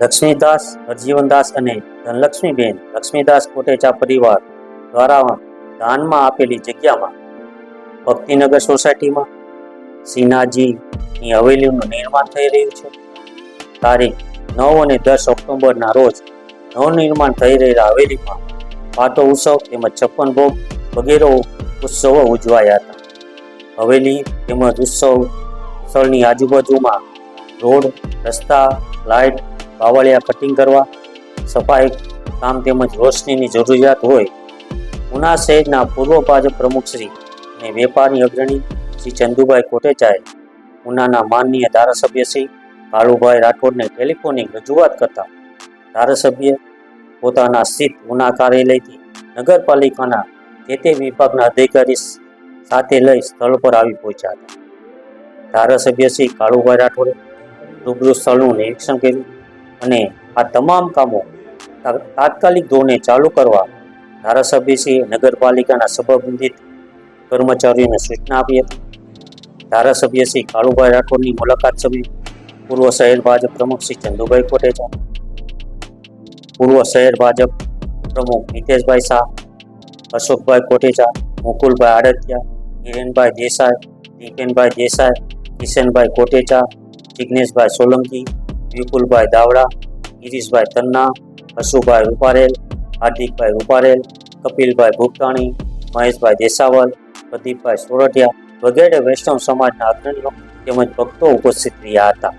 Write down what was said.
લક્ષ્મીદાસ, હરજીવનદાસ અને ધનલક્ષ્મીબેન લક્ષ્મીદાસ કોટેચા પરિવાર દ્વારા દાનમાં આપેલી જગ્યામાં ભક્તિનગર સોસાયટીમાં શ્રીનાથજીની હવેલીનું નિર્માણ થઈ રહ્યું છે. તારીખ નવ અને દસ ઓક્ટોબરના રોજ નવનિર્માણ થઈ રહેલા હવેલીમાં પાટો ઉત્સવ તેમજ છપ્પન ભોગ વગેરે ઉત્સવો ઉજવાયા હતા. હવેલી તેમજ ઉત્સવ સ્થળની આજુબાજુમાં રોડ, રસ્તા, લાઇટ બાવળિયા કટિંગ કરવા, સફાઈ કામ તેમજ રોશનીની જરૂરિયાત હોય. ઉના શહેરના પૂર્વ ભાજપ પ્રમુખશ્રી અને વેપારની અગ્રણી શ્રી ચંદુભાઈ કોટેચાએ ઉનાના માનનીય ધારાસભ્ય શ્રી કાળુભાઈ રાઠોડને ટેલિફોનિક રજૂઆત કરતા ધારાસભ્ય પોતાના સ્થિત ઉના કાર્યાલયથી નગરપાલિકાના જે તે વિભાગના અધિકારી સાથે લઈ સ્થળ પર આવી પહોંચ્યા હતા. ધારાસભ્ય શ્રી કાળુભાઈ રાઠોડે રૂબરૂ સ્થળનું નિરીક્ષણ કર્યું. અને આ તમામ કામો તાત્કાલિક ધોરણે ચાલુ કરવા ધારાસભ્યશ્રી નગરપાલિકાના સંબંધિત કર્મચારીઓને સૂચના આપી હતી. ધારાસભ્ય શ્રી કાળુભાઈ રાઠોડની મુલાકાત સભી પૂર્વ શહેર ભાજપ પ્રમુખ શ્રી ચંદુભાઈ કોટેચા પૂર્વ શહેર ભાજપ પ્રમુખ નિતેશભાઈ શાહ, અશોકભાઈ કોટેચા મુકુલભાઈ આડતિયા હિરેનભાઈ દેસાઈ દીપેનભાઈ દેસાઈ, કિશનભાઈ કોટેચા જિગ્નેશભાઈ સોલંકી વિપુલભાઈ દાવડા, ગિરીશભાઈ તન્ના હસુભાઈ રૂપારેલ, હાર્દિકભાઈ રૂપારેલ, કપિલભાઈ ભૂપતાણી, મહેશભાઈ દેસાવલ, પ્રદીપભાઈ સોરઠિયા વગેરે વૈષ્ણવ સમાજના અગ્રણીઓ તેમજ ભક્તો ઉપસ્થિત રહ્યા હતા.